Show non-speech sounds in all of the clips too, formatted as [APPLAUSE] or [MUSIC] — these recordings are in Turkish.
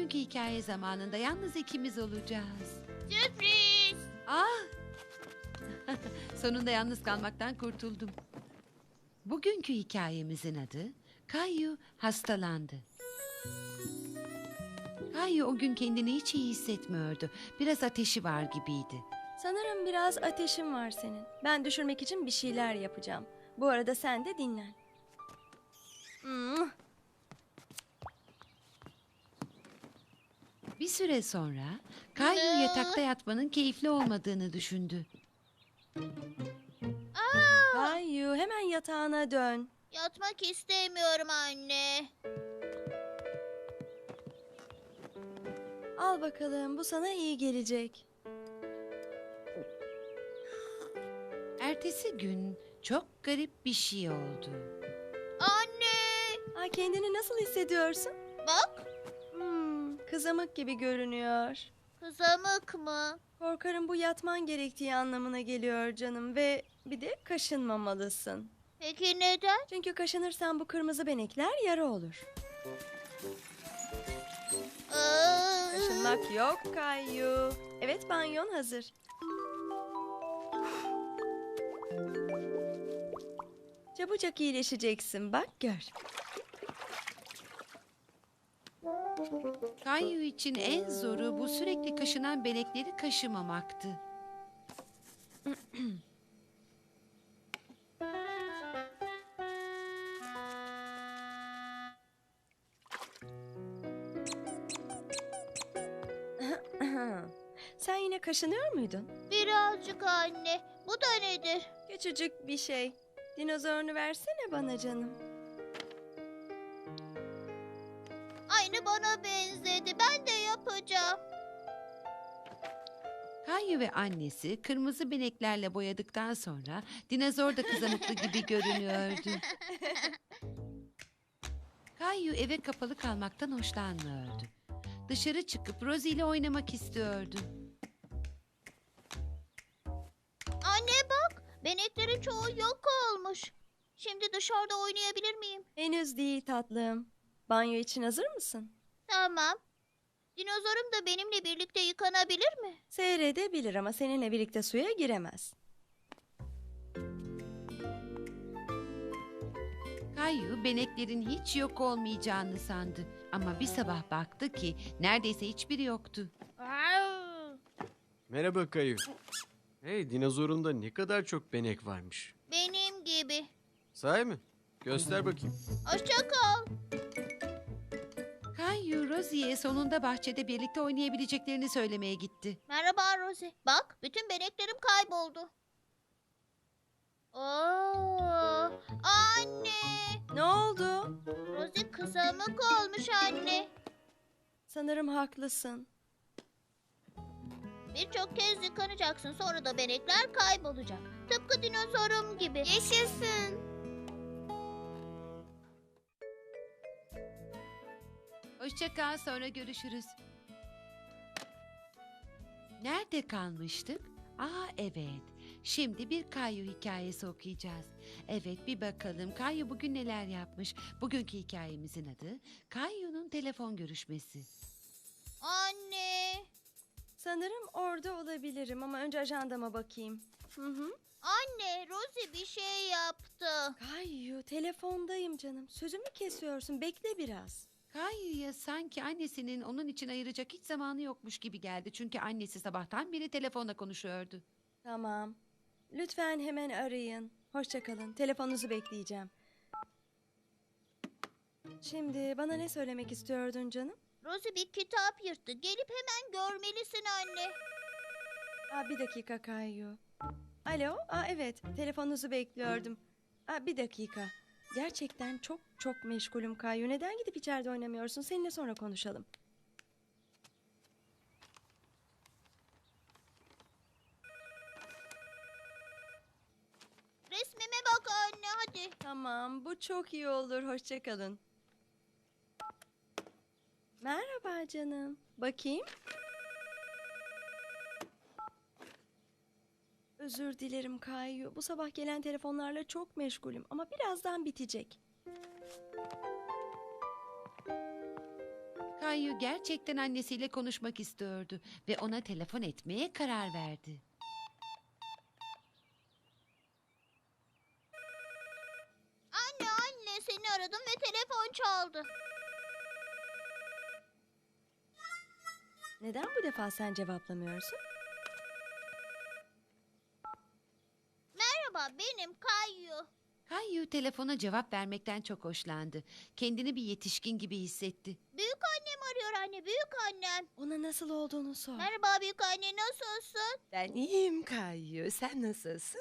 Bugünkü hikaye zamanında yalnız ikimiz olacağız. Sürpriz. Ah! [LAUGHS] Sonunda yalnız kalmaktan kurtuldum. Bugünkü hikayemizin adı Kayu hastalandı. Kayu o gün kendini hiç iyi hissetmiyordu. Biraz ateşi var gibiydi. Sanırım biraz ateşin var senin. Ben düşürmek için bir şeyler yapacağım. Bu arada sen de dinlen. Hmm, Bir süre sonra Kayu yatakta yatmanın keyifli olmadığını düşündü. Kayu hemen yatağına dön. Yatmak istemiyorum anne. Al bakalım bu sana iyi gelecek. Ertesi gün çok garip bir şey oldu. Anne. Aa, kendini nasıl hissediyorsun? Bak. Kızamık gibi görünüyor. Kızamık mı? Korkarım bu yatman gerektiği anlamına geliyor canım ve bir de kaşınmamalısın. Peki neden? Çünkü kaşınırsan bu kırmızı benekler yara olur. Aa, Kaşınmak yok Kayu. Evet banyon hazır. Çabucak iyileşeceksin bak gör. Kayu için en zoru bu sürekli kaşınan benekleri kaşımamaktı. Sen yine kaşınıyor muydun? Birazcık anne. Bu da nedir? Küçücük bir şey. Dinozorunu versene bana canım. Aynı bana benzedi. Ben de yapacağım. Kayu ve annesi kırmızı beneklerle boyadıktan sonra dinozor da kızamıklı gibi görünüyordu. Kayu eve kapalı kalmaktan hoşlanmıyordu. Dışarı çıkıp Rosie ile oynamak istiyordu. Anne bak. Beneklerin çoğu yok olmuş. Şimdi dışarıda oynayabilir miyim? Henüz değil tatlım. Banyo için hazır mısın? Tamam. Dinozorum da benimle birlikte yıkanabilir mi? Seyredebilir ama seninle birlikte suya giremez. Kayu beneklerin hiç yok olmayacağını sandı. Ama bir sabah baktı ki neredeyse hiçbiri yoktu. Merhaba Kayı. Hey dinozorunda ne kadar çok benek varmış. Benim gibi. Sahi mi? Göster bakayım. Hoşça kal. Kayu Rosie'ye sonunda bahçede birlikte oynayabileceklerini söylemeye gitti. Merhaba Rosie. Bak bütün beneklerim kayboldu. Oo, anne. Ne oldu? Rosie kızamık olmuş anne. Sanırım haklısın. Birçok kez yıkanacaksın sonra da benekler kaybolacak. Tıpkı dinozorum gibi. Yaşasın. Hoşça kal sonra görüşürüz. Nerede kalmıştık? Aa evet. Şimdi bir Kayu hikayesi okuyacağız. Evet bir bakalım Kayu bugün neler yapmış. Bugünkü hikayemizin adı Kayu'nun telefon görüşmesi. Anne. Sanırım orada olabilirim ama önce ajandama bakayım. Hı hı. Anne Rosie bir şey yaptı. Kayu telefondayım canım. Sözümü kesiyorsun. Bekle biraz. Kayu'ya sanki annesinin onun için ayıracak hiç zamanı yokmuş gibi geldi. Çünkü annesi sabahtan beri telefonla konuşuyordu. Tamam. Lütfen hemen arayın. Hoşçakalın. Telefonunuzu bekleyeceğim. Şimdi bana ne söylemek istiyordun canım? Rosie bir kitap yırttı. Gelip hemen görmelisin anne. Aa, bir dakika Kayu. Alo, Aa, evet telefonunuzu bekliyordum. Aa, bir dakika. Gerçekten çok çok meşgulüm Kayu. Neden gidip içeride oynamıyorsun? Seninle sonra konuşalım. Resmime bak anne hadi. Tamam, bu çok iyi olur. Hoşçakalın. Merhaba canım. Bakayım. Özür dilerim Kayu. Bu sabah gelen telefonlarla çok meşgulüm ama birazdan bitecek. Kayu gerçekten annesiyle konuşmak istiyordu ve ona telefon etmeye karar verdi. Anne anne seni aradım ve telefon çaldı. Neden bu defa sen cevaplamıyorsun? Merhaba benim Kayu. Kayu telefona cevap vermekten çok hoşlandı. Kendini bir yetişkin gibi hissetti. Büyük annem arıyor anne büyük annem. Ona nasıl olduğunu sor. Merhaba büyük anne nasılsın? Ben iyiyim Kayyu. Sen nasılsın?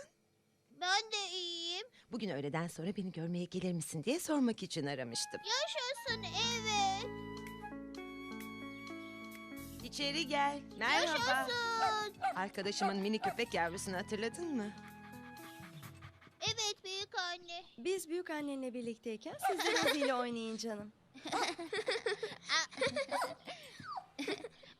Ben de iyiyim. Bugün öğleden sonra beni görmeye gelir misin diye sormak için aramıştım. Yaşasın evet. İçeri gel. Merhaba. Yaşasın. Arkadaşımın mini köpek yavrusunu hatırladın mı? Evet anne. Biz büyük annenle birlikteyken siz de Rosie ile oynayın canım. [LAUGHS]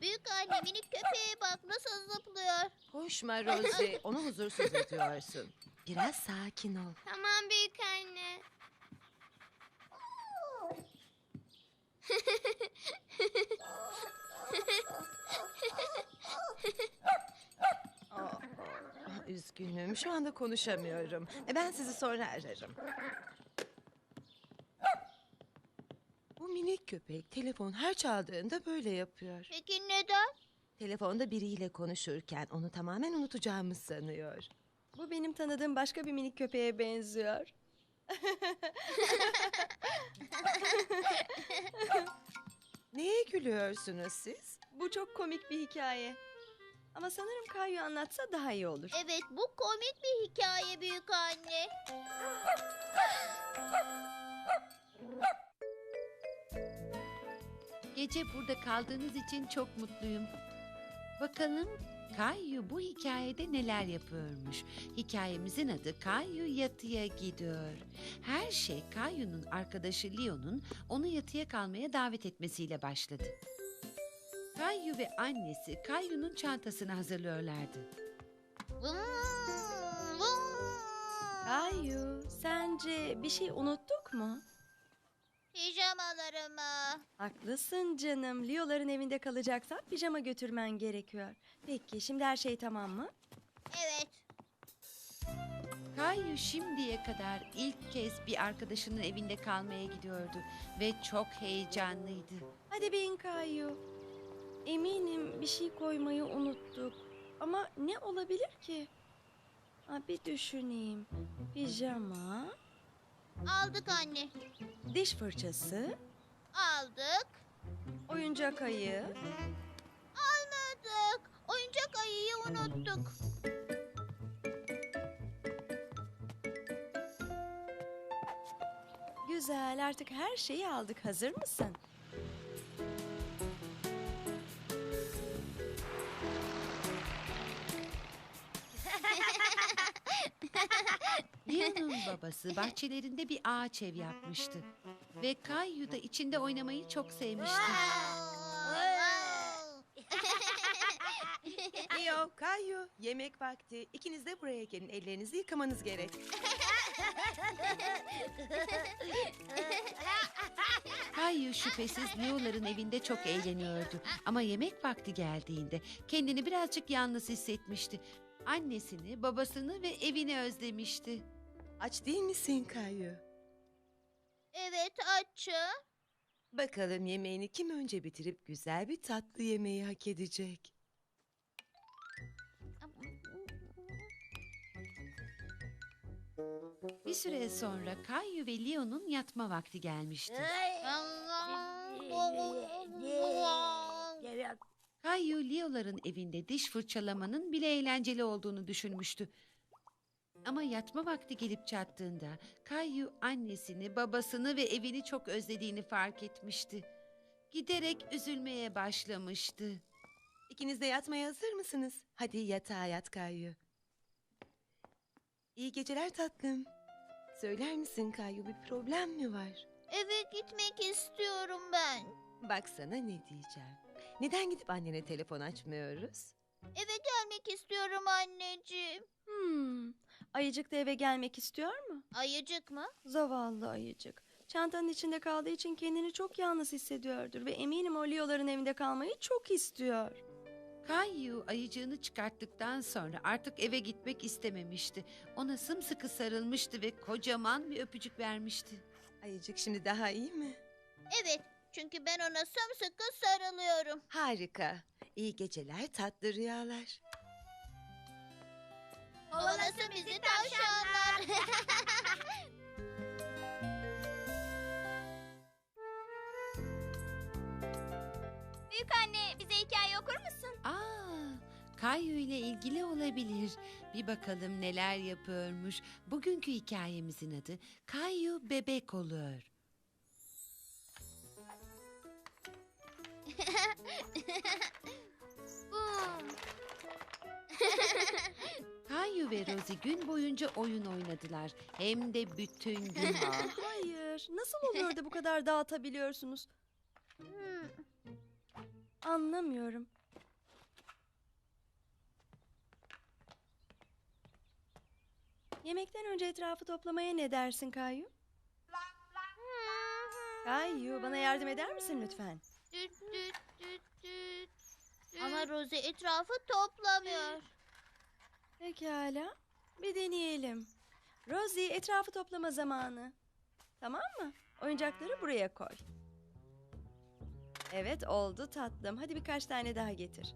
Büyük anne minik köpeğe bak nasıl zıplıyor. Koşma Rosie. Onu huzursuz ediyorsun. Biraz sakin ol. Tamam büyük anne. [LAUGHS] Üzgünüm. Şu anda konuşamıyorum. E, Ben sizi sonra ararım. Bu minik köpek telefon her çaldığında böyle yapıyor. Peki neden? Telefonda biriyle konuşurken onu tamamen unutacağımı sanıyor. Bu benim tanıdığım başka bir minik köpeğe benziyor. [LAUGHS] Neye gülüyorsunuz siz? Bu çok komik bir hikaye. Ama sanırım Kayu anlatsa daha iyi olur. Evet bu komik bir hikaye büyük anne. Gece burada kaldığınız için çok mutluyum. Bakalım Kayu bu hikayede neler yapıyormuş. Hikayemizin adı Kayu yatıya gidiyor. Her şey Kayu'nun arkadaşı Leo'nun onu yatıya kalmaya davet etmesiyle başladı. Kayu ve annesi Kayu'nun çantasını hazırlıyorlardı. Kayu, sence bir şey unuttuk mu? Pijamalarımı. Haklısın canım. Leo'ların evinde kalacaksan pijama götürmen gerekiyor. Peki şimdi her şey tamam mı? Evet. Kayu şimdiye kadar ilk kez bir arkadaşının evinde kalmaya gidiyordu ve çok heyecanlıydı. Hadi bin Kayu. Eminim bir şey koymayı unuttuk. Ama ne olabilir ki? Ha, bir düşüneyim. Pijama, Aldık anne. diş fırçası, Aldık. oyuncak ayı. Almadık. Oyuncak ayıyı unuttuk. Güzel artık her şeyi aldık. Hazır mısın? Babası bahçelerinde bir ağaç ev yapmıştı. Ve Kayu da içinde oynamayı çok sevmişti. Leo, Kayu, yemek vakti. İkiniz de buraya gelin. Ellerinizi yıkamanız gerek. Kayu şüphesiz Leo'ların evinde çok eğleniyordu. Ama yemek vakti geldiğinde kendini birazcık yalnız hissetmişti. Annesini, babasını ve evini özlemişti. Aç değil misin Kayu? evet açı. Bakalım yemeğini kim önce bitirip güzel bir tatlı yemeği hak edecek. Bir süre sonra Kayu ve Leo'nun yatma vakti gelmişti. Allah. Kayu Leo'ların evinde diş fırçalamanın bile eğlenceli olduğunu düşünmüştü. Ama yatma vakti gelip çattığında Kayu annesini, babasını ve evini çok özlediğini fark etmişti. Giderek üzülmeye başlamıştı. İkiniz de yatmaya hazır mısınız? Hadi yatağa yat Kayu. İyi geceler tatlım. Söyler misin Kayu bir problem mi var? Eve gitmek istiyorum ben. Baksana ne diyeceğim. Neden gidip annene telefon açmıyoruz? Eve gelmek istiyorum anneciğim. Hmm. Ayıcık da eve gelmek istiyor mu? Ayıcık mı? Zavallı ayıcık. Çantanın içinde kaldığı için kendini çok yalnız hissediyordur ve eminim o Leo'ların evinde kalmayı çok istiyor. Kayu ayıcığını çıkarttıktan sonra artık eve gitmek istememişti. Ona sımsıkı sarılmıştı ve kocaman bir öpücük vermişti. Ayıcık şimdi daha iyi mi? Evet. Çünkü ben ona sımsıkı sarılıyorum. Harika. İyi geceler, tatlı rüyalar. Kovalasın bizi tavşanlar. [LAUGHS] Büyük anne bize hikaye okur musun? Aa, Kayu ile ilgili olabilir. Bir bakalım neler yapıyormuş. Bugünkü hikayemizin adı Kayu bebek oluyor. [LAUGHS] [LAUGHS] Kayu ve Rosie gün boyunca oyun oynadılar. Hem de bütün gün. [LAUGHS] Hayır. Nasıl oluyor da bu kadar dağıtabiliyorsunuz? [LAUGHS] Anlamıyorum. Yemekten önce etrafı toplamaya ne dersin Kayu? Kayu bana yardım eder misin lütfen? Düt düt düt düt. Ama Rosie etrafı toplamıyor. Pekala. Bir deneyelim. Rosie etrafı toplama zamanı. Tamam mı? Oyuncakları buraya koy. Evet oldu tatlım. Hadi birkaç tane daha getir.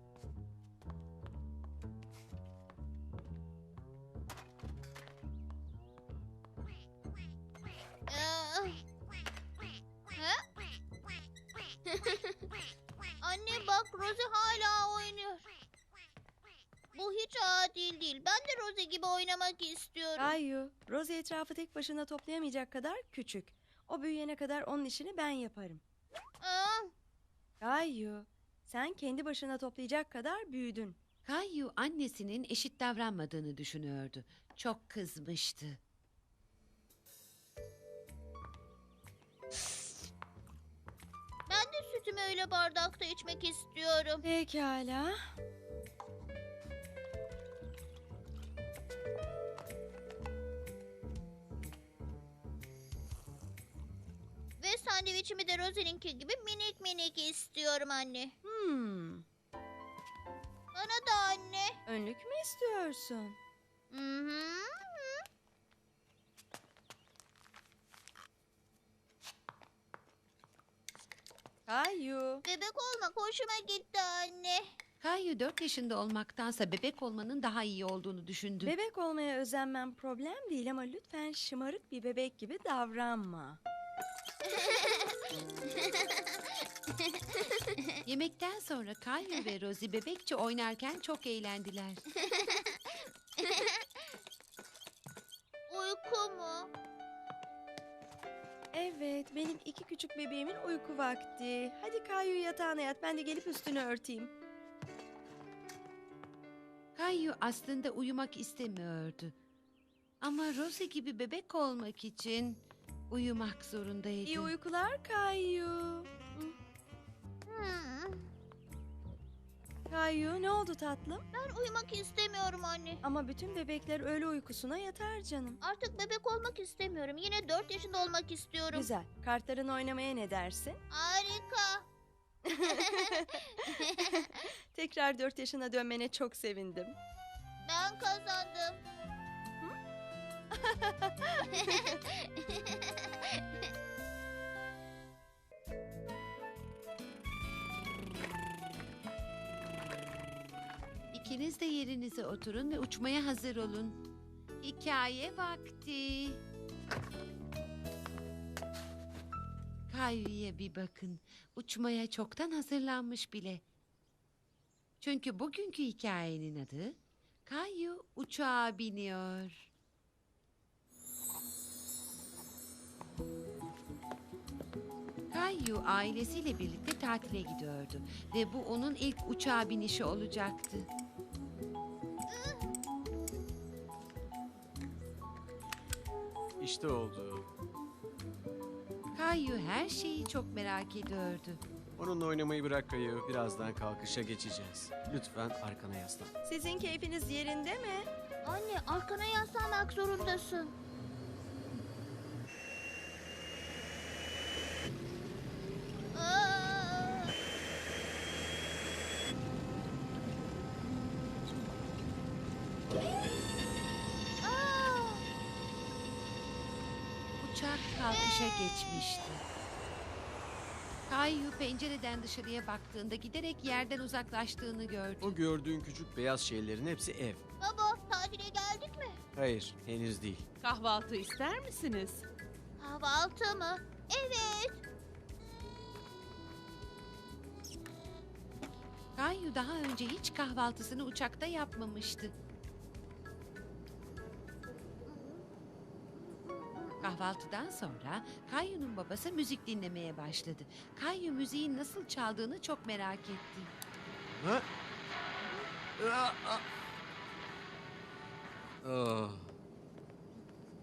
Anne bak Rosie hala oynuyor. Bu hiç adil değil. Ben de Rosie gibi oynamak istiyorum. Kayu, Rosie etrafı tek başına toplayamayacak kadar küçük. O büyüyene kadar onun işini ben yaparım. Aa, Kayu, sen kendi başına toplayacak kadar büyüdün. Kayu annesinin eşit davranmadığını düşünüyordu. Çok kızmıştı. ben de sütümü öyle bardakta içmek istiyorum. Pekala. Sandviçimi de Rosie'ninki gibi minik minik istiyorum anne. Hmm, Bana da anne. önlük mü istiyorsun? Hı hı. Kayu, Bebek olmak hoşuma gitti anne. Kayu 4 yaşında olmaktansa bebek olmanın daha iyi olduğunu düşündü. bebek olmaya özenmem problem değil ama lütfen şımarık bir bebek gibi davranma. [LAUGHS] [LAUGHS] Yemekten sonra Kayu ve Rosie bebekçe oynarken çok eğlendiler. [LAUGHS] Uyku mu? Evet, benim iki küçük bebeğimin uyku vakti. Hadi Kayu yatağına yat, ben de gelip üstünü örteyim. Kayu aslında uyumak istemiyordu. Ama Rosie gibi bebek olmak için uyumak zorundaydı. İyi uykular Kayu. Hmm. Kayu, ne oldu tatlım? Ben uyumak istemiyorum anne. Ama bütün bebekler öğle uykusuna yatar canım. Artık bebek olmak istemiyorum. Yine 4 yaşında olmak istiyorum. Güzel. Kartların oynamaya ne dersin? Harika. [LAUGHS] Tekrar dört yaşına dönmene çok sevindim. Ben kazandım. [LAUGHS] İkiniz de yerinize oturun ve uçmaya hazır olun. Hikaye vakti. Kayu'ya bir bakın. Uçmaya çoktan hazırlanmış bile. Çünkü bugünkü hikayenin adı Kayu uçağa biniyor. Kayu ailesiyle birlikte tatile gidiyordu ve bu onun ilk uçağa binişi olacaktı. İşte oldu. Kayu her şeyi çok merak ediyordu. Onunla oynamayı bırak Kayu. Birazdan kalkışa geçeceğiz. Lütfen arkana yaslan. Sizin keyfiniz yerinde mi? Anne arkana yaslanmak zorundasın. Geçmişti. Kayu pencereden dışarıya baktığında giderek yerden uzaklaştığını gördü. O gördüğün küçük beyaz şeylerin hepsi ev. Baba tatile geldik mi? Hayır, henüz değil. Kahvaltı ister misiniz? Kahvaltı mı? Evet. Kayu daha önce hiç kahvaltısını uçakta yapmamıştı. Kahvaltıdan sonra Kayu'nun babası müzik dinlemeye başladı. Kayu müziğin nasıl çaldığını çok merak etti. Ha? Aa, aa. Oh,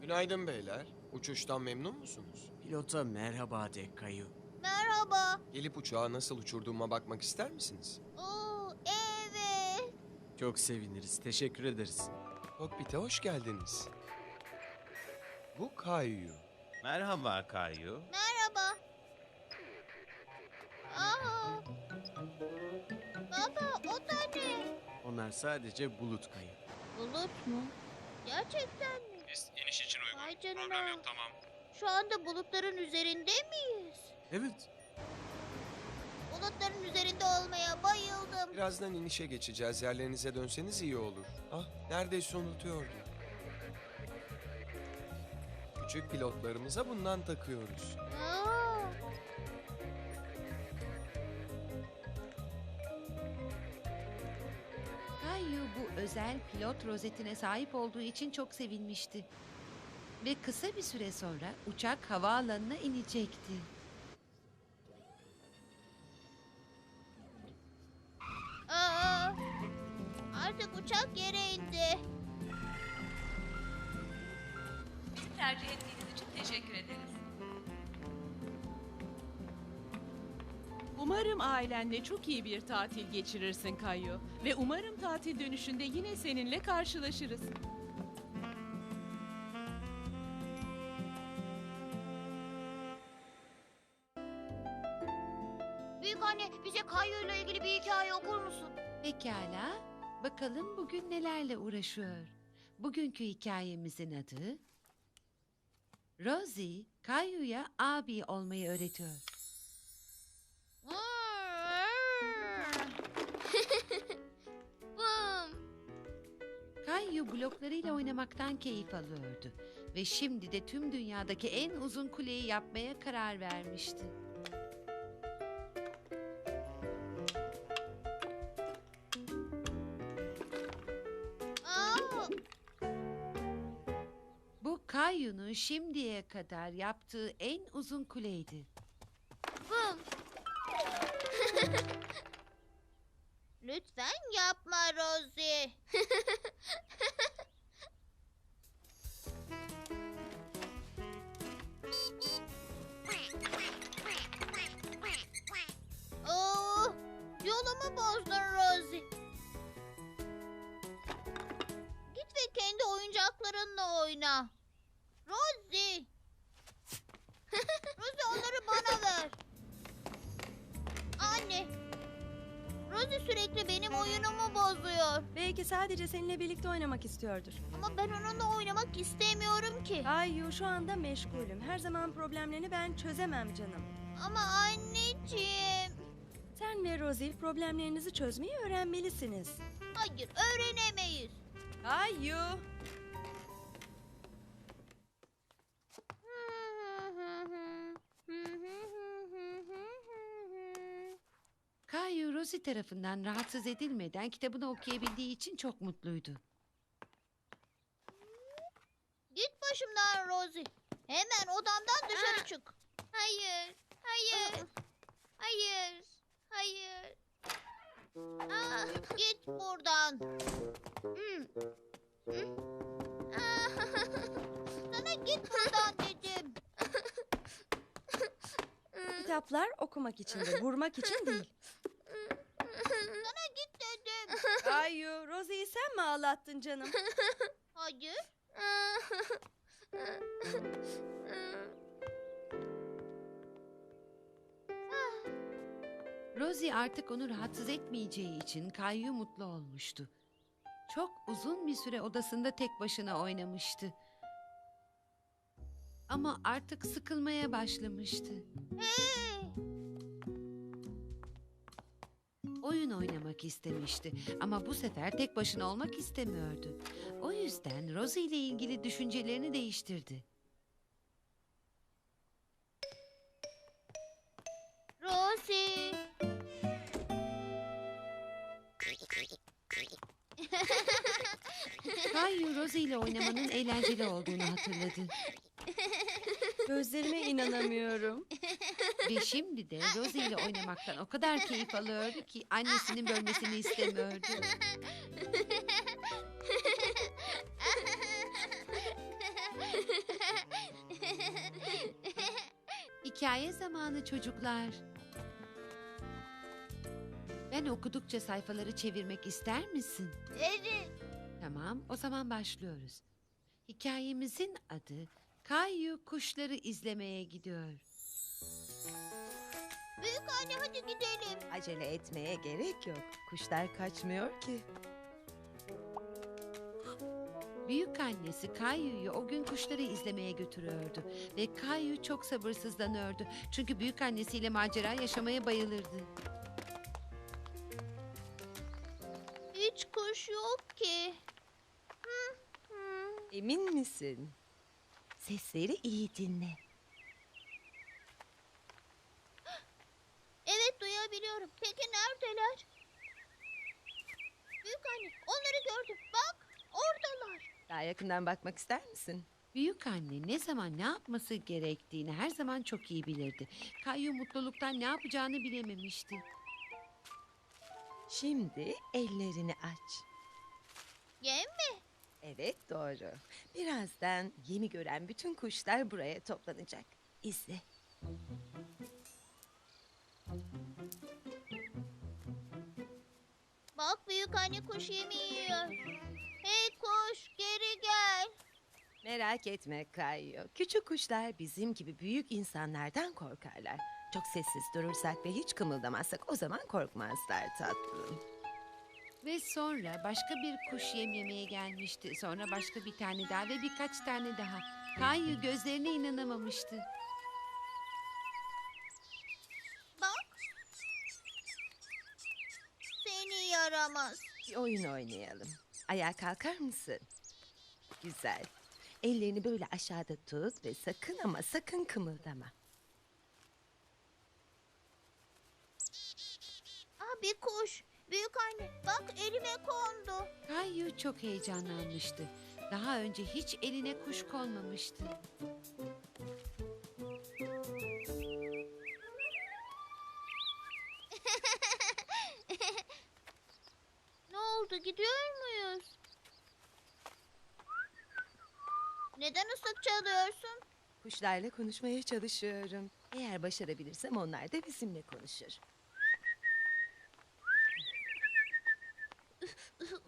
Günaydın beyler. Uçuştan memnun musunuz? pilota merhaba de Kayu. Merhaba. Gelip uçağı nasıl uçurduğuma bakmak ister misiniz? Oo, evet. Çok seviniriz. Teşekkür ederiz. Kokpite hoş geldiniz. Bu Kayu. Merhaba Kayu. Merhaba. Aa. Baba o da ne? Onlar sadece bulut Kayu. Bulut mu? Gerçekten mi? Pist iniş için uygun. Vay canına. Problem yok tamam. Şu anda bulutların üzerinde miyiz? Evet. Bulutların üzerinde olmaya bayıldım. Birazdan inişe geçeceğiz. Yerlerinize dönseniz iyi olur. Ah, neredeyse unutuyordum. Küçük pilotlarımıza bundan takıyoruz. Aa. Kayu bu özel pilot rozetine sahip olduğu için çok sevinmişti. Ve kısa bir süre sonra uçak havaalanına inecekti. Aa. Artık uçak yere indi. Tercih ettiğiniz için teşekkür ederiz. Umarım ailenle çok iyi bir tatil geçirirsin Kayu. Ve umarım tatil dönüşünde yine seninle karşılaşırız. Büyük anne bize Kayu ile ilgili bir hikaye okur musun? Pekala, bakalım bugün nelerle uğraşıyor. Bugünkü hikayemizin adı... Rosie, Kayu'ya abi olmayı öğretiyor. [LAUGHS] Bum. Kayu bloklarıyla oynamaktan keyif alıyordu. Ve şimdi de tüm dünyadaki en uzun kuleyi yapmaya karar vermişti. Kayu'nun şimdiye kadar yaptığı en uzun kuleydi. Bum. [LAUGHS] Lütfen yapma Rosie. [LAUGHS] sadece seninle birlikte oynamak istiyordur. Ama ben onunla oynamak istemiyorum ki. Kayu şu anda meşgulüm. Her zaman problemlerini ben çözemem canım. Ama anneciğim. Sen ve Rosie problemlerinizi çözmeyi öğrenmelisiniz. Hayır öğrenemeyiz. Kayu. Rosie tarafından rahatsız edilmeden kitabını okuyabildiği için çok mutluydu. Git başımdan Rosie. Hemen odamdan dışarı çık. Hayır, hayır, hayır, hayır. Ah, Git buradan. [LAUGHS] Sana git buradan dedim. Kitaplar okumak içindir, vurmak için değil. [LAUGHS] Sana git dedim. [LAUGHS] Kayu, Rosie'yi sen mi ağlattın canım? [LAUGHS] Hayır. [LAUGHS] Rosie artık onu rahatsız etmeyeceği için Kayu mutlu olmuştu. Çok uzun bir süre odasında tek başına oynamıştı. Ama artık sıkılmaya başlamıştı. Hey. Oyun oynamak istemişti ama bu sefer tek başına olmak istemiyordu. O yüzden Rosie ile ilgili düşüncelerini değiştirdi. Rosie. Kayu Rosie ile oynamanın eğlenceli olduğunu hatırladı. Gözlerime inanamıyorum. Ve şimdi de Rosie ile oynamaktan o kadar keyif alıyordu ki annesinin bölmesini istemiyordu. Hikaye zamanı çocuklar. Ben okudukça sayfaları çevirmek ister misin? Evet. Tamam, o zaman başlıyoruz. Hikayemizin adı Kayu kuşları izlemeye gidiyor. Büyük anne hadi gidelim. Acele etmeye gerek yok. Kuşlar kaçmıyor ki. Büyük annesi Kayu'yu o gün kuşları izlemeye götürüyordu ve Kayu çok sabırsızlanıyordu çünkü büyük annesiyle macera yaşamaya bayılırdı. Hiç kuş yok ki. Emin misin? Sesleri iyi dinle. Evet duyabiliyorum. Peki neredeler? Büyük anne onları gördüm. Bak oradalar. Daha yakından bakmak ister misin? Büyük anne ne zaman ne yapması gerektiğini her zaman çok iyi bilirdi. Kayu mutluluktan ne yapacağını bilememişti. Şimdi ellerini aç. Yem mi? Evet doğru. Birazdan yemi gören bütün kuşlar buraya toplanacak. İzle. Bak büyük anne kuş yemi yiyor. Hey kuş geri gel. Merak etme Kayo. Küçük kuşlar bizim gibi büyük insanlardan korkarlar. Çok sessiz durursak ve hiç kımıldamazsak o zaman korkmazlar tatlım. Ve sonra başka bir kuş yem yemeye gelmişti. Sonra başka bir tane daha ve birkaç tane daha. Kayu gözlerine inanamamıştı. Yaramaz. Bir oyun oynayalım. Ayağa kalkar mısın? Güzel. Ellerini böyle aşağıda tut ve sakın ama sakın kımıldama. Ah bir kuş. Büyük anne bak elime kondu. Kayu çok heyecanlanmıştı. Daha önce hiç eline kuş konmamıştı. Oldu gidiyor muyuz? Neden ıslık çalıyorsun? Kuşlarla konuşmaya çalışıyorum. Eğer başarabilirsem onlar da bizimle konuşur. [LAUGHS]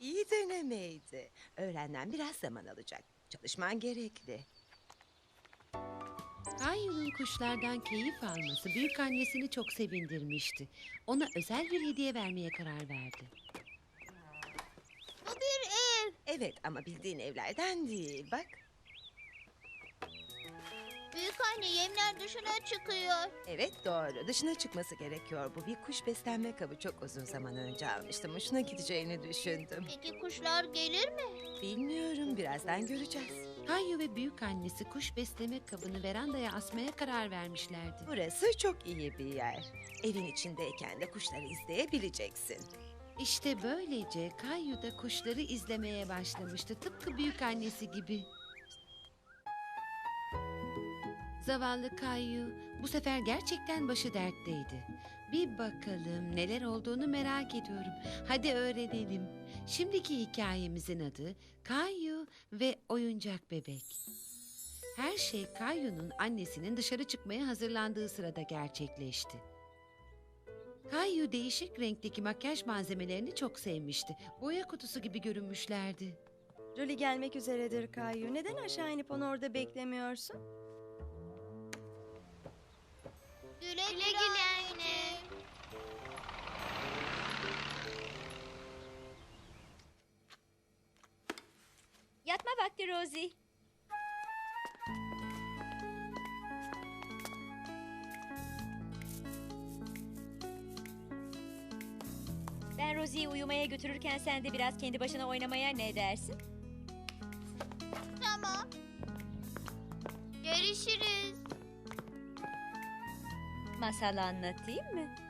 İyi denemeydi. Öğrenmem biraz zaman alacak. Çalışman gerekli. Kayu'nun kuşlardan keyif alması büyük annesini çok sevindirmişti. Ona özel bir hediye vermeye karar verdi. Bu bir ev. Evet ama bildiğin evlerden değil. Bak. Büyük anne yemler dışına çıkıyor. Evet doğru. Dışına çıkması gerekiyor. Bu bir kuş beslenme kabı çok uzun zaman önce almıştım. Hoşuna gideceğini düşündüm. Peki kuşlar gelir mi? Bilmiyorum. Birazdan göreceğiz. Kayu ve büyük annesi kuş besleme kabını verandaya asmaya karar vermişlerdi. Burası çok iyi bir yer. Evin içindeyken de kuşları izleyebileceksin. İşte böylece Kayu da kuşları izlemeye başlamıştı. Tıpkı büyük annesi gibi. Zavallı Kayu bu sefer gerçekten başı dertteydi. Bir bakalım neler olduğunu merak ediyorum. Hadi öğrenelim. Şimdiki hikayemizin adı Kayu ve Oyuncak Bebek. Her şey Kayu'nun annesinin dışarı çıkmaya hazırlandığı sırada gerçekleşti. Kayu değişik renkteki makyaj malzemelerini çok sevmişti. Boya kutusu gibi görünmüşlerdi. Julie gelmek üzeredir Kayu. Neden aşağı inip onu orada beklemiyorsun? Güle güle, anne. Yatma vakti Rosie. Ben Rosie'yi uyumaya götürürken sen de biraz kendi başına oynamaya ne dersin? Tamam. Görüşürüz. Masal anlatayım mı?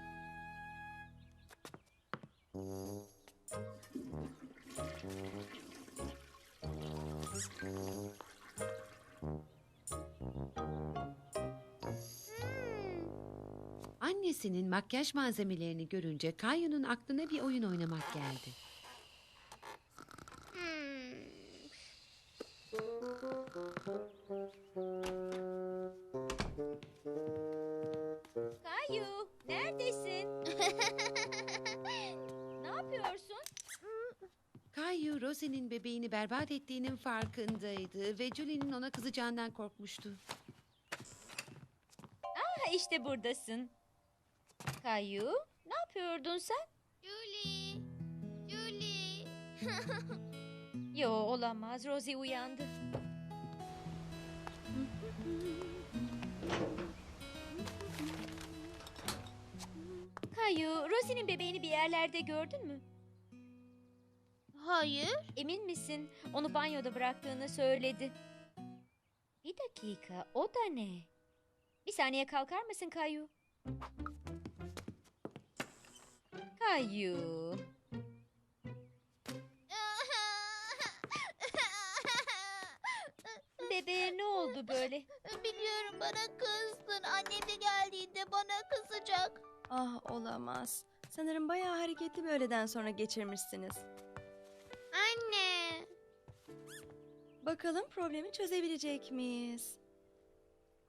Annesinin makyaj malzemelerini görünce Kayu'nun aklına bir oyun oynamak geldi. Berbat ettiğinin farkındaydı ve Julie'nin ona kızacağından korkmuştu. Ha işte buradasın. Kayu, ne yapıyordun sen? Julie. Julie. [LAUGHS] Yo olamaz, Rosie uyandı. Kayu, Rosie'nin bebeğini bir yerlerde gördün mü? Hayır. Emin misin? Onu banyoda bıraktığını söyledi. Bir dakika, o da ne? Bir saniye kalkar mısın Kayu? Kayu. Bebeğe ne oldu böyle? Biliyorum bana kızdın. Annem de geldiğinde bana kızacak. Ah olamaz. Sanırım bayağı hareketli bir öğleden sonra geçirmişsiniz. Anne. Bakalım problemi çözebilecek miyiz?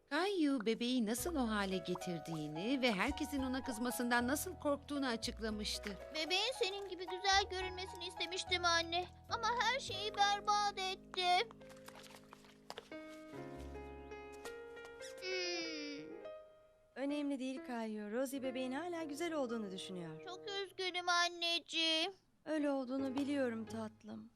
Kayu bebeği nasıl o hale getirdiğini ve herkesin ona kızmasından nasıl korktuğunu açıklamıştı. Bebeğin senin gibi güzel görünmesini istemiştim anne. Ama her şeyi berbat etti. Hmm, Önemli değil Kayu. Rosie bebeğin hala güzel olduğunu düşünüyor. çok üzgünüm anneciğim. Öyle olduğunu biliyorum tatlım.